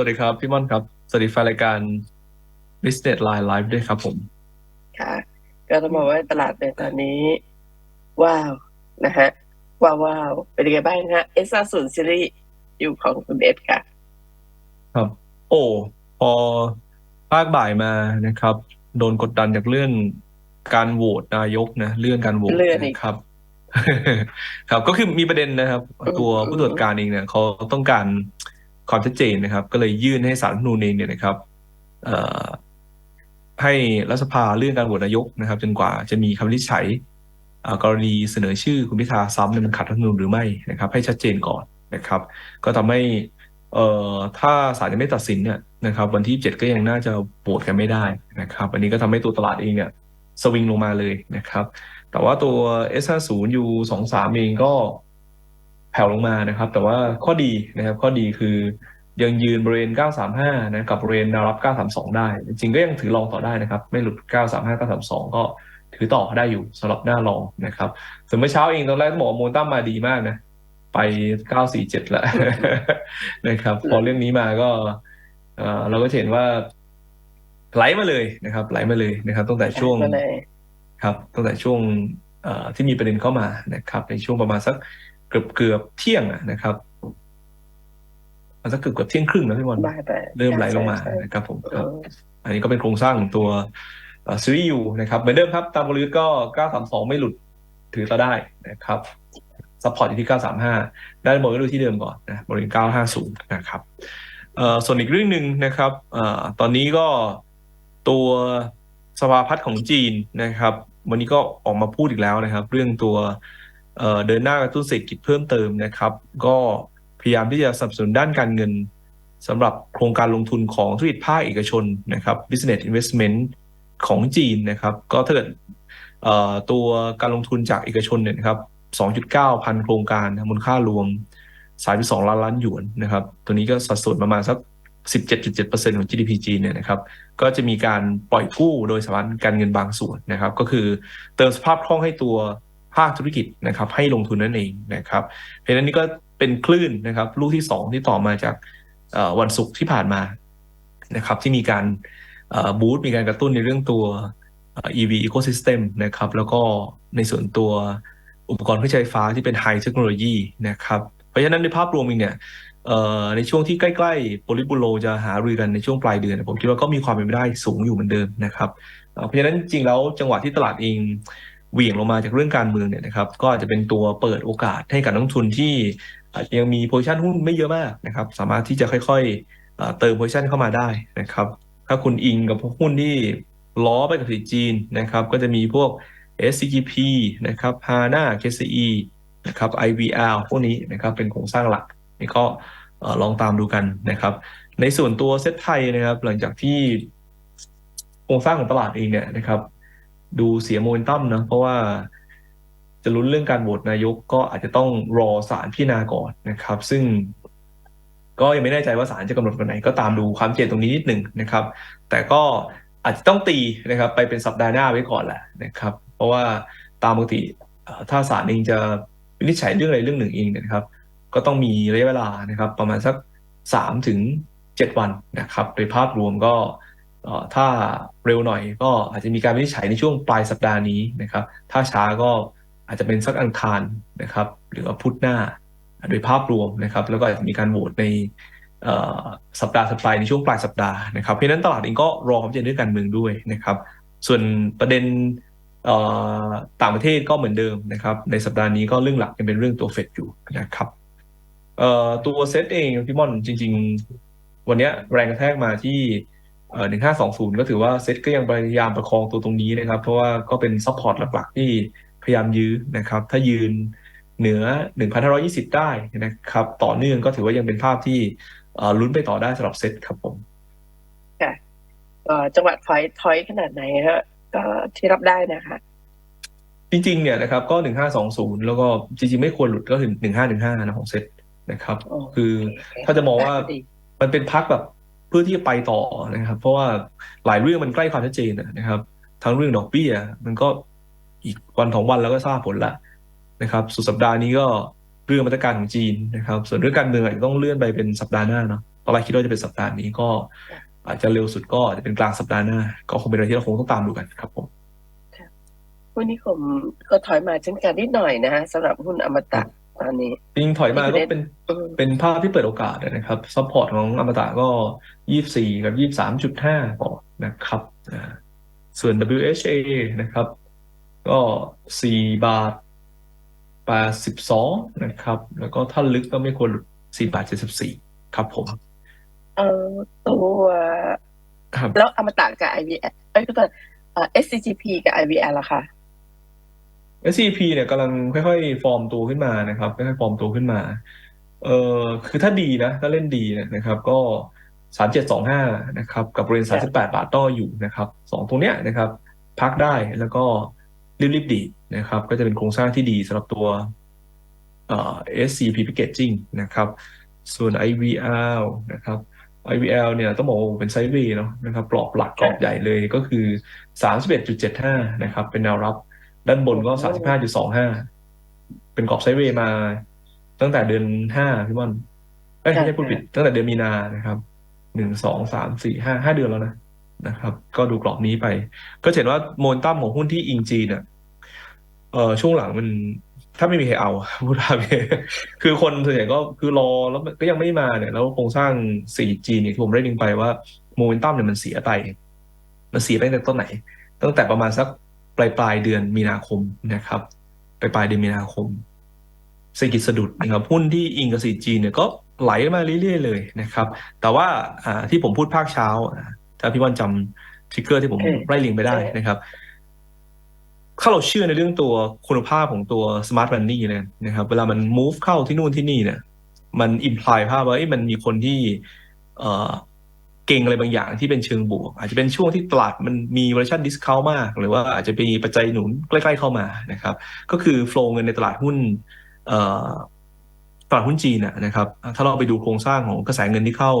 วัสดีครับพี่ม่อนครับ สวัสดีแฟนรายการ Business Line Live ด้วยครับผม ค่ะ ก็ต้องบอกว่าตลาดในตอนนี้ ว้าวนะฮะว้าวว้าวเป็นยังไงบ้างฮะเอสซาศูนย์ซีรีส์อยู่ของคุณเอสค่ะ ครับ โอ้พอภาคบ่ายมานะครับ โดนกดดันจากเรื่องการโหวตนายกนะเรื่องการโหวตเลื่อนอีก นะครับ ครับ ก็คือมีประเด็นนะครับอืมตัวอืมผู้ตรวจการเองเนี่ยเขาต้องการ ความชัดเจนนะครับ ก็เลยยื่นให้สารรัฐมนูญเองเนี่ยนะครับให้รัฐสภาเรื่องการโหวตนายกนะครับ จนกว่าจะมีคำวินิจฉัยกรณีเสนอชื่อคุณพิธาซ้ำเนี่ยมันขัดรัฐธรรมนูญหรือไม่นะครับ ให้ชัดเจนก่อนนะครับ ก็ทำให้เอ่อถ้าศาลยังไม่ตัดสินเนี่ยนะครับ วันที่เจ็ดก็ยังน่าจะโหวตกันไม่ได้นะครับ อันนี้ก็ทำให้ตัวตลาดเองเนี่ยสวิงลงมาเลยนะครับ แต่ว่าตัว S50 U23 เองก็ แผ่วลงมานะครับ แต่ว่าข้อดีนะครับข้อดีคือยังยืนบริเวณ 935 นะกับบริเวณแนวรับ 932 ได้ จริงๆก็ยังถือรองต่อได้นะครับ ไม่หลุด 935 932 ก็ถือต่อได้อยู่สำหรับหน้ารองนะครับส่วนเมื่อเช้าเองตอนแรกต้องบอกว่าโมตัมมาดีมากนะ ไป 947 แล้วนะครับ พอเรื่องนี้มาก็เอ่อเราก็จะเห็นว่าไหลมาเลยนะครับ ไหลมาเลยนะครับตั้งแต่ช่วงมาเลยครับตั้งแต่ช่วงเอ่อที่มีประเด็นเข้ามานะครับ ในช่วงประมาณสัก เกือบเกือบเที่ยงอะนะครับประมาณสักเกือบเกือบเที่ยงครึ่งนะพี่บอลบ้ายไปเริ่มไหลลงมาใช่นะครับผมใช่ครับอันนี้ก็เป็นโครงสร้างของตัวซีรีส์ยูนะครับเหมือนเดิมครับ ตามบริษัทก็ 932 ไม่หลุดถือต่อได้นะครับซัพพอร์ตอยู่ที่ 935 ได้านบนก็ดูที่เดิมก่อนนะบริเวณ950 นะครับเอ่อส่วนอีกเรื่องหนึ่งนะครับเอ่อตอนนี้ก็ตัวสภาพัฒน์ของจีนนะครับ วันนี้ก็ออกมาพูดอีกแล้วนะครับ เรื่องตัว เดินหน้ากระตุ้นเศรษฐกิจเพิ่มเติมนะครับ ก็พยายามที่จะสนับสนุนด้านการเงินสำหรับโครงการลงทุนของธุรกิจภาคเอกชนนะครับ business investment ของจีนนะครับ ก็ถ้าเกิดเอ่อตัวการลงทุนจากเอกชนเนี่ยนะครับ 2.9 พันโครงการมูลค่ารวม 32 ล้านล้านหยวนนะครับ ตัวนี้ก็สัดส่วนประมาณสัก 17.7%ของ GDP จีนเนี่ยนะครับ ก็จะมีการปล่อยกู้โดยสถาบันการเงินบางส่วนนะครับ ก็คือเติมสภาพคล่องให้ตัว ภาคธุรกิจนะครับให้ลงทุนนั่นเองนะครับเพราะฉะนั้นนี่ก็เป็นคลื่นนะครับลูกที่สองที่ต่อมาจากวันศุกร์ที่ผ่านมานะครับที่มีการบูตมีการกระตุ้นในเรื่องตัว EV ecosystem นะครับแล้วก็ในส่วนตัวอุปกรณ์เครื่องใช้ไฟฟ้าที่เป็น high technology นะครับเพราะฉะนั้นในภาพรวมเองเนี่ยในช่วงที่ใกล้ๆโปลิบูโรจะหารือกันในช่วงปลายเดือน ผมคิดว่าก็มีความเป็นไปได้สูงอยู่เหมือนเดิมนะครับเพราะฉะนั้นจริงแล้วจังหวะที่ตลาดเอง เหวี่ยงลงมาจากเรื่องการเมืองเนี่ยนะครับก็อาจจะเป็นตัวเปิดโอกาสให้กับนักลงทุนที่อาจจะยังมีโพซิชันหุ้นไม่เยอะมากนะครับ สามารถที่จะค่อยๆเติมโพซิชันเข้ามาได้นะครับ ถ้าคุณอิงกับพวกหุ้นที่ล้อไปกับสีจีนนะครับ ก็จะมีพวก SCGP นะครับ HANA KCE นะครับ IVL พวกนี้นะครับเป็นโครงสร้างหลักนี่ก็ลองตามดูกันนะครับ ในส่วนตัวเซ็ตไทยนะครับ หลังจากที่โครงสร้างของตลาดเองเนี่ยนะครับ ดูเสียโมเมนตัมนะเพราะว่าจะลุ้นเรื่องการโหวตนายกก็อาจจะต้องรอศาลพิจารณาก่อนนะครับ ซึ่งก็ยังไม่แน่ใจว่าศาลจะกำหนดวันไหนก็ตามดูความเจนตรงนี้นิดหนึ่งนะครับ แต่ก็อาจจะต้องตีนะครับไปเป็นสัปดาห์หน้าไว้ก่อนแหละนะครับ เพราะว่าตามปกติถ้าศาลเองจะวินิจฉัยเรื่องอะไรเรื่องหนึ่งเองนะครับ ก็ต้องมีระยะเวลานะครับ ประมาณสักสามถึงเจ็ดวันนะครับ โดยภาพรวมก็ ถ้าเร็วหน่อยก็อาจจะมีการวินิจฉัยในช่วงปลายสัปดาห์นี้นะครับ ถ้าช้าก็อาจจะเป็นสักอังคารนะครับ หรือว่าพุธหน้าโดยภาพรวมนะครับ แล้วก็อาจจะมีการโหวตในสัปดาห์ถัดไปในช่วงปลายสัปดาห์นะครับ เพราะนั้นตลาดเองก็รอความชัดเจนเรื่องการเมืองด้วยนะครับ ส่วนประเด็นต่างประเทศก็เหมือนเดิมนะครับ ในสัปดาห์นี้ก็เรื่องหลักยังเป็นเรื่องตัวเฟดอยู่นะครับตัวเซตเองพี่ม่อนจริง ๆ วันเนี้ยแรงกระแทกมาที่ หนึ่งห้าสองศูนย์ก็ถือว่าเซตก็ยังพยายามประคองตัวตรงนี้นะครับ เพราะว่าก็เป็นซัพพอร์ตหลักๆ ที่พยายามยื้อนะครับ ถ้ายืนเหนือ 1,520 ได้นะครับ ต่อเนื่องก็ถือว่ายังเป็นภาพที่เอ่อลุ้นไปต่อได้สำหรับเซตครับผมค่ะก็จังหวะถอยถอยขนาดไหนฮะก็ที่รับได้นะคะจริงๆเนี่ยนะครับก็1520แล้วก็จริงๆ ไม่ควรหลุดก็ถึง1515นะของเซตนะครับโอเคคือถ้าจะมองว่าดีมันเป็นพักแบบ เพื่อที่จะไปต่อนะครับ เพราะว่าหลายเรื่องมันใกล้ความชัดเจนนะครับ ทั้งเรื่องดอกเบี้ย มันก็อีกวันสองวันแล้วก็ทราบผลละนะครับ สุดสัปดาห์นี้ก็เรื่องมาตรการของจีนนะครับ ส่วนเรื่องการเมืองอาจจะต้องเลื่อนไปเป็นสัปดาห์หน้าเนาะตอนแรกคิดว่าจะเป็นสัปดาห์นี้ก็ อาจจะเร็วสุดก็อาจจะเป็นกลางสัปดาห์หน้า ก็คงเป็นอะไรที่เราคงต้องตามดูกันครับผมหุ้นนิคมก็ถอยมาเช่นกันนิดหน่อยนะฮะสำหรับหุ้นอมตะ อนนี้จริงๆถอยมาก็เป็นอืมเป็นภาพที่เปิดโอกาสนะครับซัพพอร์ตของอมตะก็ยี่สี่กับยี่สามจุดห้าก่อนนะครับอ่าส่วน WHA นะครับ ก็สี่บาทแปดสิบสองนะครับ แล้วก็ถ้าลึกก็ไม่ควรหลุดสี่บาทเจ็ดสิบสี่ครับผม เออตัวครับแล้วอมตะกับ IVL เอ้ยก็ตัวเอ่อ SCGP กับ IVL ล่ะคะ SCP เนี่ยกำลังค่อยๆ ฟอร์มตัวขึ้นมานะครับค่อยๆฟอร์มตัวขึ้นมาเอ่อคือถ้าดีนะถ้าเล่นดีเนี่ยนะครับ ก็สามเจ็ดสองห้านะครับ กับบริเวณสามสิบแปดบาทต่ออยู่นะครับสองตรงเนี้ยนะครับ พักได้แล้วก็รีบๆดีดนะครับ ก็จะเป็นโครงสร้างที่ดีสำหรับตัวเอ่อ SCP Packaging นะครับ ส่วน IVL นะครับ IVL เนี่ยต้องบอกว่าเป็นไซด์เวย์เนาะนะครับกรอบหลักกรอบใหญ่เลยก็คือ 31.75 นะครับ เป็นแนวรับ ด้านบนก็35.25เป็นกรอบไซด์เวย์มา ตั้งแต่เดือนห้าพี่ม่อนเอ้ยไม่ใช่พูดผิดตั้งแต่เดือนมีนานะครับหนึ่งสองสามสี่ห้าห้าเดือนแล้วนะนะครับ ก็ดูกรอบนี้ไป ก็จะเห็นว่าโมนตัมของหุ้นที่อิงจีนเนี่ยเอ่อช่วงหลังมันถ้าไม่มีใครเอาพูดตามนี้คือคนส่วนใหญ่ก็คือรอแล้วก็ยังไม่มาเนี่ยแล้วโครงสร้าง 4G เนี่ยที่ผมได้ดึงไปว่าโมเมนตัมเนี่ยมันเสียไป มันเสียไปตั้งแต่ต้นไหน ตั้งแต่ประมาณสัก ปลายปลายๆเดือนมีนาคมนะครับปลายปลายๆเดือนมีนาคมเศรษฐกิจสะดุดนะครับหุ้นที่อิงกับ 4G เนี่ยก็ไหลมาเรื่อยๆเลยนะครับ แต่ว่าอ่าที่ผมพูดภาคเช้าอ่าถ้าพี่วันจำทริกเกอร์ที่ผมเออไล่เลิงไปได้นะครับ ถ้าเราเชื่อในเรื่องตัวคุณภาพของตัว smart money เนี่ยนะครับ เวลามัน move เข้าที่นู่นที่นี่เนี่ย มัน imply ภาพว่าเอ้ยมันมีคนที่ เก่งอะไรบางอย่างที่เป็นเชิงบวก อาจจะเป็นช่วงที่ตลาดมันมีเวอร์ชัน discount มาก หรือว่าอาจจะมีปัจจัยหนุนใกล้ๆเข้ามานะครับ ก็คือ flow เงินในตลาดหุ้นตลาดหุ้นจีนนะครับ ถ้าเราไปดูโครงสร้างของกระแสเงินที่เข้า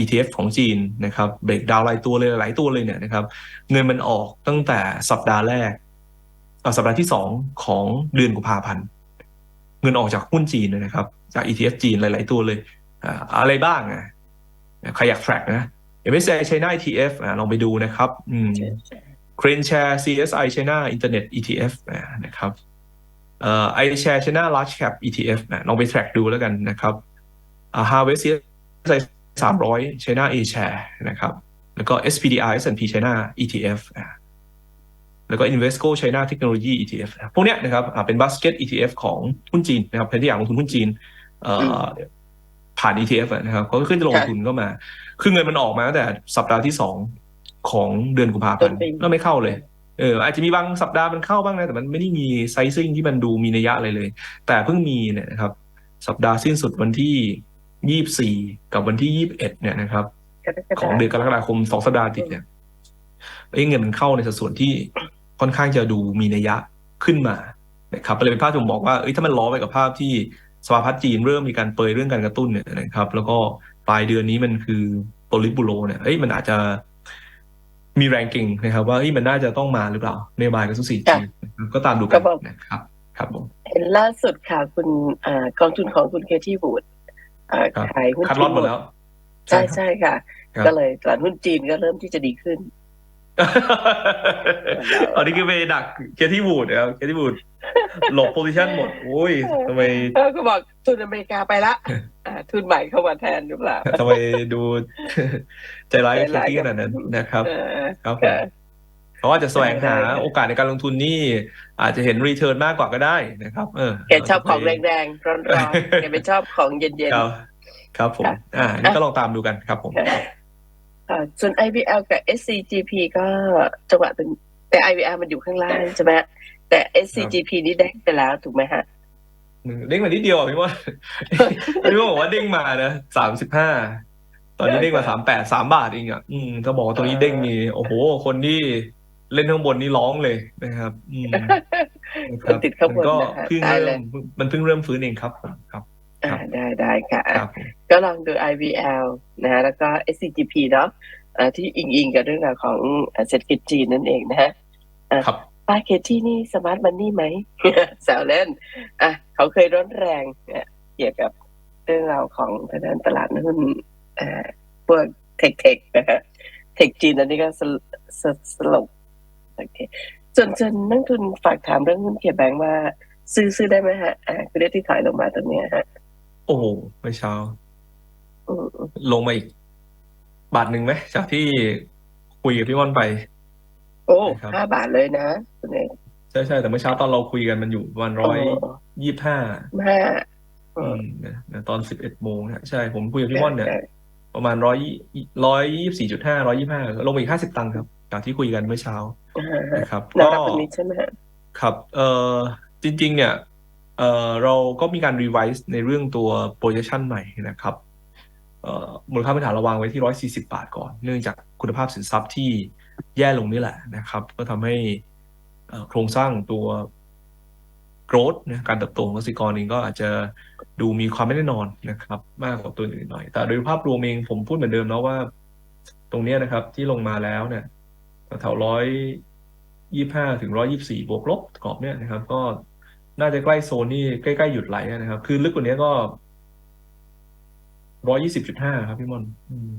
ETF ของจีนนะครับเบรกดาวรายตัวเลยหลายตัวเลยเนี่ยนะครับ เงินมันออกตั้งแต่สัปดาห์แรกสัปดาห์ที่สองของเดือนกุมภาพันธ์เงินออกจากหุ้นจีนเลยนะครับ จาก ETF จีนหลาย ๆ ตัวเลยอ่าอะไรบ้างอะ ใครอยาก track นะ MSCI China ETF ลองไปดูนะครับ Crane Share CSI China Internet ETF นะครับเอ่อ iShare China Large Cap ETF นะลองไป track ดูแล้วกันนะครับอ่า Harvest CSI 300 China A Share นะครับ แล้วก็ SPDR S&P China ETF แล้วก็ Invesco China Technology ETF พวกเนี้ยนะครับเป็น basket ETF ของหุ้นจีนนะครับใครที่อยากลงทุนหุ้นจีนเอ่อ ผ่าน ETF อะนะครับก็ขึ้นจะลงทุนก็มา คือเงินมันออกมาตั้งแต่สัปดาห์ที่สองของเดือนกุมภาพันธ์ต้นปีแล้วไม่เข้าเลยเอออาจจะมีบางสัปดาห์มันเข้าบ้างนะ แต่มันไม่ได้มีไซซิ่งที่มันดูมีนัยยะอะไรเลย แต่เพิ่งมีเนี่ยนะครับ สัปดาห์สิ้นสุดวันที่ยี่บสี่กับวันที่ยี่บเอ็ดเนี่ยนะครับ ของเดือนกรกฎาคมสองสัปดาห์ติดเนี่ยเอ้ยเงินมันเข้าในสัดส่วนที่ค่อนข้างจะดูมีนัยยะขึ้นมานะครับเลยเป็นภาพที่ผมบอกว่าเอ้ยถ้ามันล้อไปกับภาพที่ สภาพัฒน์จีนเริ่มมีการเปรยเรื่องการกระตุ้นเนี่ยนะครับ แล้วก็ปลายเดือนนี้มันคือโปลิบูโรเนี่ยเอ้ยมันอาจจะมีแรงกิ่งนะครับ ว่าเอ้ยมันน่าจะต้องมาหรือเปล่านโยบายกระตุ้นสี่จีก็ตามดูกันนะครับ ครับผมเห็นล่าสุดค่ะคุณอ่ากองทุนของคุณเคที่บูดอ่าครับขายหุ้นคัดจีลอตนหมดแล้ว ใช่ใช่ค่ะครับก็เลยตลาดหุ้นจีนก็เริ่มที่จะดีขึ้น อันนี้คือไปดักเคที่บูดนะครับเคที่บูดหลบโพซิชันหมดโอ้ยทำไมเออก็บอกทุนอเมริกาไปละอ่าทุนใหม่เข้ามาแทนหรือเปล่าทำไมดูใจร้ายกับใจเคร้ายที่ขนาดนั้นนะครับเออครับผมค่ะเขาอาจจะแสวงหาใจร้ายโอกาสในการลงทุนนี่อาจจะเห็นรีเทิร์นมากกว่าก็ได้นะครับ เออแกชอบของแรงๆร้อนๆแกไม่ชอบของเย็นครับ ครับผมค่ะอ่านี่ก็ลองตามดูกันครับผมๆ ค่ะอ่าส่วน IVL กับ SCGP ก็จังหวะเป็นแต่ IVL มันอยู่ข้างล่างใช่ไหมแต่ SCGP นี่ได้ไปแล้วถูกไหมฮะเด้งมานิดเดียวอะพี่ว่าพี่ว่าบอกว่าเด้งมานะสามสิบห้าตอนนี้เด้งมาสามแปดสามบาทเองอะอืมถ้าบอกว่าตรงนี้เด้งมีโอ้โห คนที่เล่นข้างบนนี่ร้องเลยนะครับ อืมนะครับติดข้างบนมัก็นะคะเพิ่งตายเลเริ่ยมมันเพิ่งเริ่มฟื้นเองครับผมครับ อ่าได้ได้ค่ะอะ ครับผมก็ลองดู IVL นะฮะแล้วก็ SCGP เนาะอ่าที่อิงอิงกับเรื่องราวของอ่าเศรษฐกิจจีนนั่นเองนะฮะครับ ป้าเคที่นี่สมาร์ทมันนี่ไหม แซวเล่นอะเขาเคยร้อนแรงเนี่ยเกี่ยวกับเรื่องราวของทางด้านตลาดหุ้นอ่าพวกเทคเทคนะฮะเทคจีนอันนี้ก็สลสสลบโอเคส่วนส่วนนักทุนฝากถามเรื่องหุ้นเคแบงว่า ซื้อซื้อได้ไหมฮะอ่าคือได้ที่ถอยลงมาตรงเนี้ยฮะ โอ้โหเมื่อเช้าอืมลงมาอีก บาทหนึ่งไหมจากที่คุยกับพี่ม่อนไป โอ้ครับ ห้าบาทเลยนะคุณเอกใช่ใช่แต่เมื่อเช้าตอนเราคุยกันมันอยู่ประมาณร้อยยี่ห้าห้าอืมนะนะตอนสิบเอ็ดโมงนะใช่ผมคุยกับพี่ม่อนเนี่ย ประมาณร้อยร้อยยี่สี่จุดห้าร้อยยี่ห้าลงมาอีกห้าสิบตังค์ครับจากที่คุยกันเมื่อเช้าอ่าฮะนะครับแนวก็ รับตรงนี้ใช่ไหมฮะ ครับ เอ่อ จริง ๆ เนี่ย เอ่อเราก็มีการ revise ในเรื่องตัว projection ใหม่นะครับมูลค่าพื้นฐานเราวางไว้ที่ร้อยสี่สิบาทก่อน เนื่องจากคุณภาพสินทรัพย์ที่แย่ลงนี่แหละนะครับ ก็ทำให้โครงสร้างตัว growth นะการเติบโตของกสิกรเองก็อาจจะดูมีความไม่แน่นอนนะครับ มากกว่าตัวอื่นหน่อย แต่โดยภาพรวมเองผมพูดเหมือนเดิมนะว่า ตรงนี้นะครับที่ลงมาแล้วเนี่ยแถวร้อยยี่ห้าถึงร้อยี่สี่บวกลบกรอบเนี่ยนะครับ ก็ น่าจะใกล้โซนที่ใกล้ๆหยุดไหลนะครับ คือลึกกว่านี้ก็ร้อยี่สิบจุดห้าครับพี่มอนอืม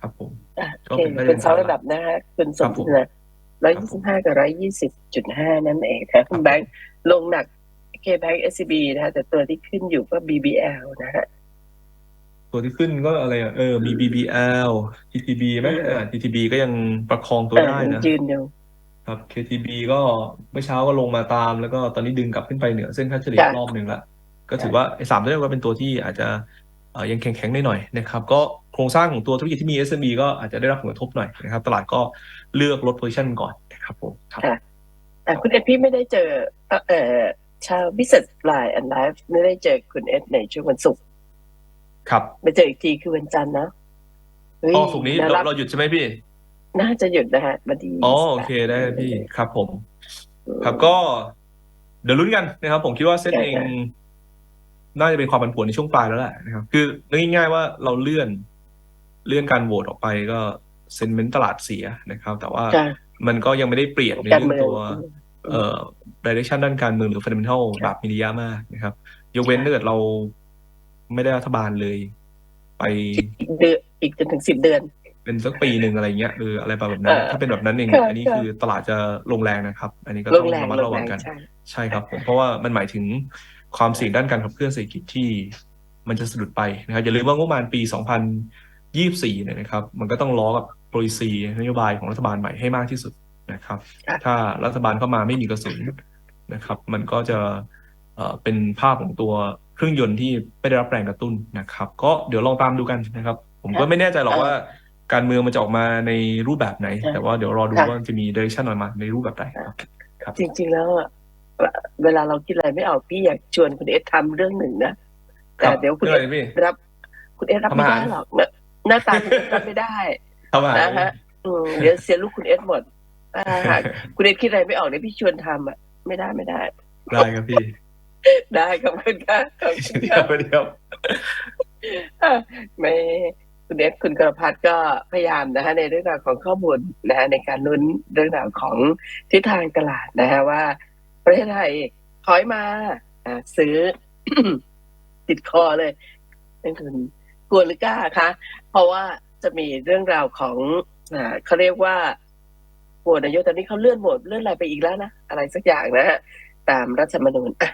ครับผมอะก็โอเคเป็นไปได้เป็นเซาระดับนะฮะคุณสครัมบผมนะร้อยยี่สิบห้ากับร้อยยี่สิบจุดห้านั่นเองนะคุณแบงค์ลงหนักเคแบงค์เอสบีนะฮะแต่ตัวที่ขึ้นอยู่ก็ BBL นะฮะตัวที่ขึ้นก็อะไรอะเออมี BBL TTB ไหมอืมอ่า TTB ก็ยังประคองตัวได้นะยืนอยู่ ครับ KTB ก็เมื่อเช้าก็ลงมาตาม แล้วก็ตอนนี้ดึงกลับขึ้นไปเหนือเส้นค่าเฉลี่ยค่ะรอบหนึ่งละก็ถือว่าไอ้สามตัวนี้ก็เป็นตัวที่อาจจะเอ่อยังแข็งๆหน่อยๆนะครับ ก็โครงสร้างของตัวธุรกิจที่มี SME ก็อาจจะได้รับผลกระทบหน่อยนะครับ ตลาดก็เลือกลด position ก่อนนะครับผมครับค่ะอะคุณเอ็ดพี่ไม่ได้เจอเอ่อเอ่อชาว Business Line and Life ไม่ได้เจอคุณเอ็ดในช่วงวันศุกร์ครับไปเจออีกทีคือวันจันทร์นะเฮ้ยอ๋อสุกร์นี้น่าเรารักเราหยุดใช่ไหมพี่ น่าจะหยุดนะฮะวันที่อ๋อโอเคได้พี่ครับผม ครับก็ เดี๋ยวลุ้นกันนะครับ ผมคิดว่าเซ็ตเอง น่าจะเป็นความผันผวนในช่วงปลายแล้วแหละนะครับ คือเรื่องง่ายๆว่าเราเลื่อน เลื่อนการโหวตออกไปก็เซนเมนต์ตลาดเสียนะครับ แต่ว่าค่ะมันก็ยังไม่ได้เปลี่ยนในการเรื่อเมืงองตัวเอ่อ direction ด้านการเมืองหรือ fundamental ครับแบบมีนัยมากนะครับ ยกเว้นถ้าเกิดเราไม่ได้รัฐบาลเลย ไปอีกเดือนอีกจนถึงสิบเดือน เป็นสักปีหนึ่งอะไรเงี้ยหรืออะไรแบบนั้นเออถ้าเป็นแบบนั้นเองค่ะอันนี้ค่ะคือตลาดจะลงแรงนะครับ อันนี้ก็ลต้องงแรงระมัดลระงวัแรงงกันใช่ใช่ครับผมเพราะว่ามันหมายถึงความเสี่ยงด้านการขับเคลื่อนเศรษฐกิจที่มันจะสะดุดไปนะครับอย่าลืมว่างบประมาณปี 2024เนี่ยนะครับ มันก็ต้องล้อกับ policy นโยบายของรัฐบาลใหม่ให้มากที่สุดนะครับครับ ถ้ารัฐบาลเข้ามาไม่มีกระสุนนะครับ มันก็จะเอ่อเป็นภาพของตัวเครื่องยนต์ที่ไม่ได้รับแรงกระตุ้นนะครับ ก็เดี๋ยวลองตามดูกันนะครับ ผมก็ไม่แน่ใจหรอกว่า การเมืองมันจะออกมาในรูปแบบไหน แต่ว่าเดี๋ยวรอดูว่าจะมี direction ออกมาในรูปแบบไหนครับ จริง ๆ แล้วอะเวลาเราคิดอะไรไม่ออกพี่อยากชวนคุณเอสทำเรื่องหนึ่งนะแต่เดี๋ยวคุณเรื่เอองสอะไรพี่รับ คุณเอสรับไม่ทำอาได้หารหรอกนะหน้าตาคุณเอสรับไม่ได้ทำอาหารนะฮะอืมเดี๋ยวเสียลูกคุณเอสหมดถ้าหากคุณเอสคิดอะไรไม่ออกเดี๋ยวพี่ชวนทำอะไม่ได้ไม่ได้ ได้ครับพี่ ได้ขอบคุณค่ะขอบคุณเดี๋ยค่ะวเดี๋ยวอะไม่ คุณเอสคุณกระพัฒน์ก็พยายามนะฮะในเรื่องราวของข้อมูลนะฮะในการลุ้นเรื่องราวของทิศทางตลาดนะฮะว่า ประเทศไทยถอยมาซื้อติดคอเลยนักทุนกลัวหรือกล้าคะเพราะว่าจะมีเรื่องราวของอเขาเรียกว่าโหวตนายกตอนนี้เขาเลื่อนโหวตเลื่อนอะไรไปอีกแล้วนะอะไรสักอย่างนะฮะตามรัฐธรรมนูญอะ